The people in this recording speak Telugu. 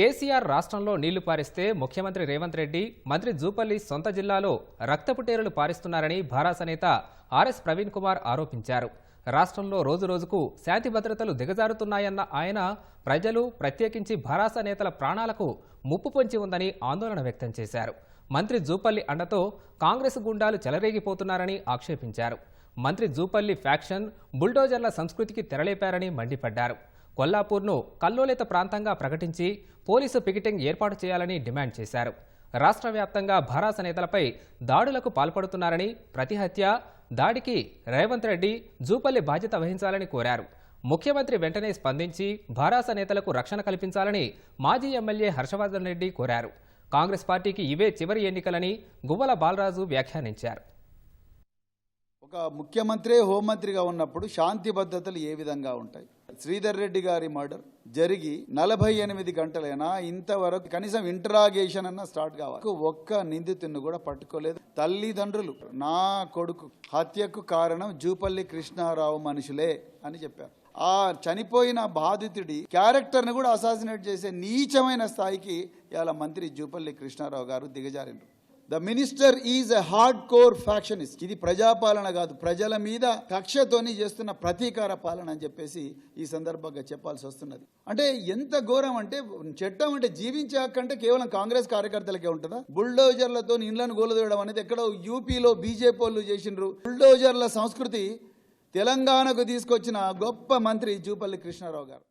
కేసీఆర్ రాష్ట్రంలో నీళ్ళు పారిస్తే ముఖ్యమంత్రి రేవంత్ రెడ్డి మంత్రి జూపల్లి సొంత జిల్లాలో రక్తపుటేరులు పారిస్తున్నారని భారాస నేత ఆర్ఎస్ ప్రవీణ్ కుమార్ ఆరోపించారు. రాష్ట్రంలో రోజురోజుకు శాంతి భద్రతలు దిగజారుతున్నాయన్న ఆయన ప్రజలు ప్రత్యేకించి భారాస నేతల ప్రాణాలకు ముప్పు పొంచి ఉందని ఆందోళన వ్యక్తం చేశారు. మంత్రి జూపల్లి అండతో కాంగ్రెస్ గుండాలు చెలరేగిపోతున్నారని ఆక్షేపించారు. మంత్రి జూపల్లి ఫ్యాక్షన్ బుల్డోజర్ల సంస్కృతికి తెరలేపారని మండిపడ్డారు. కొల్లాపూర్ను కల్లోలిత ప్రాంతంగా ప్రకటించి పోలీసు పికెటింగ్ ఏర్పాటు చేయాలని డిమాండ్ చేశారు. రాష్ట్ర వ్యాప్తంగా భరాస నేతలపై దాడులకు పాల్పడుతున్నారని ప్రతి హత్య దాడికి రేవంత్ రెడ్డి జూపల్లి బాధ్యత వహించాలని కోరారు. ముఖ్యమంత్రి వెంటనే స్పందించి భారాస నేతలకు రక్షణ కల్పించాలని మాజీ ఎమ్మెల్యే హర్షవర్ధన్ రెడ్డి కోరారు. కాంగ్రెస్ పార్టీకి ఇవే చివరి ఎన్నికలని గువ్వల బాలరాజు వ్యాఖ్యానించారు. ఒక ముఖ్యమంత్రి హోంమంత్రిగా ఉన్నప్పుడు శాంతి భద్రతలు ఏ విధంగా ఉంటాయి? శ్రీధర్ రెడ్డి గారి మర్డర్ జరిగి నలభై ఎనిమిది గంటలైనా ఇంతవరకు కనీసం ఇంటరాగేషన్ అన్న స్టార్ట్ కావాలి. ఒక్క నిందితుడిని కూడా పట్టుకోలేదు. తల్లిదండ్రులు నా కొడుకు హత్యకు కారణం జూపల్లి కృష్ణారావు మనుషులే అని చెప్పారు. ఆ చనిపోయిన బాధితుడి క్యారెక్టర్ని కూడా అసాసినేట్ చేసే నీచమైన స్థాయికి ఇవాళ మంత్రి Jupally Krishna Rao garu దిగజారిండ్రు the minister is a hard core factionist ఇది ప్రజాపాలన కాదు. ప్రజల మీద కక్షతోని చేస్తున్న ప్రతీకార పాలన అని చెప్పేసి ఈ సందర్భంగా చెప్పాల్సి వస్తున్నది. అంటే ఎంత ఘోరం అంటే చట్టం అంటే జీవించే కేవలం కాంగ్రెస్ కార్యకర్తలకే ఉంటుందా? బుల్డోజర్లతో ఇండ్లను గోలదోయడం అనేది ఎక్కడో యూపీలో బీజేపీ వాళ్ళు చేసినారు బుల్డోజర్ల సంస్కృతి తెలంగాణకు తీసుకొచ్చిన గొప్ప మంత్రి జూపల్లి కృష్ణారావు గారు.